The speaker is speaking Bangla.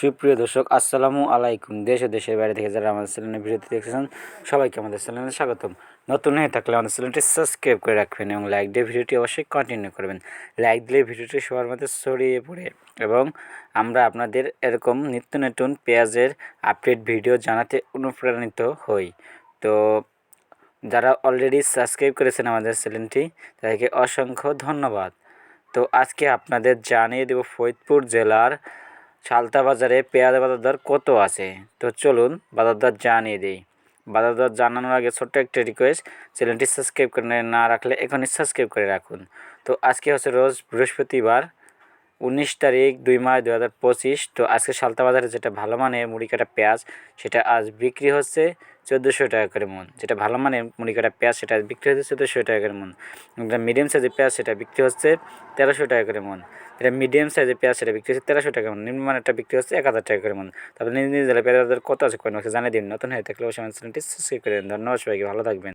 সুপ্রিয় দর্শক, আসসালামু আলাইকুম। দেশ ও দেশের বাইরে থেকে যারা আমাদের চ্যানেলের ভিডিওতে দেখতেছেন, সবাইকে আমাদের চ্যানেলে স্বাগতম। নতুন হয়ে থাকলে আমাদের চ্যানেলটি সাবস্ক্রাইব করে রাখবেন এবং লাইক দিয়ে ভিডিওটি অবশ্যই কন্টিনিউ করবেন। লাইক দিলে ভিডিওটি সবার মধ্যে ছড়িয়ে পড়ে এবং আমরা আপনাদের এরকম নিত্য নতুন পেঁয়াজের আপডেট ভিডিও জানাতে অনুপ্রাণিত হই। তো যারা অলরেডি সাবস্ক্রাইব করেছেন আমাদের চ্যানেলটি, তাদেরকে অসংখ্য ধন্যবাদ। তো আজকে আপনাদের জানিয়ে দেব ফরিদপুর জেলার সালতা বাজারে পেঁয়াজ বাজার দর কত আছে? তো চলুন বাজার দর জানিয়ে দিই। বাজার দর জানানোর আগে ছোট্ট একটা রিকোয়েস্ট চ্যানেলটি সাবস্ক্রাইব করে না রাখলে এখনই সাবস্ক্রাইব করে রাখুন। তো আজকে হচ্ছে রোজ বৃহস্পতিবার উনিশ তারিখ দুই মাস দু হাজার পঁচিশ। তো আজকে সালতা বাজারে যেটা ভালো মানের মুড়ি কাটা পেঁয়াজ, সেটা আজ বিক্রি হচ্ছে চোদ্দোশো টাকা করে মন। যেটা ভালো মানের মুড়ি কাটা পেঁয়াজ, সেটা আজ বিক্রি হচ্ছে চোদ্দোশো টাকা করে মন। যেটা মিডিয়াম সাইজের পেঁয়াজ, সেটা বিক্রি হচ্ছে তেরোশো টাকা করে মন। এটা মিডিয়াম সাইজের পেঁয়াজ, সেটা বিক্রি হচ্ছে তেরোশো টাকা মন। নিম্নমানেরটা বিক্রি হচ্ছে এক হাজার টাকা করে মন। তারপরে নিজ নিজ জেলায় পেঁয়াজের কত আছে কয়েন জানিয়ে দিন। নতুন হয়ে থাকলে অবশ্যই চ্যানেলটি সাবস্ক্রাইব করে দিন। ধন্যবাদ সবাইকে, ভালো থাকবেন।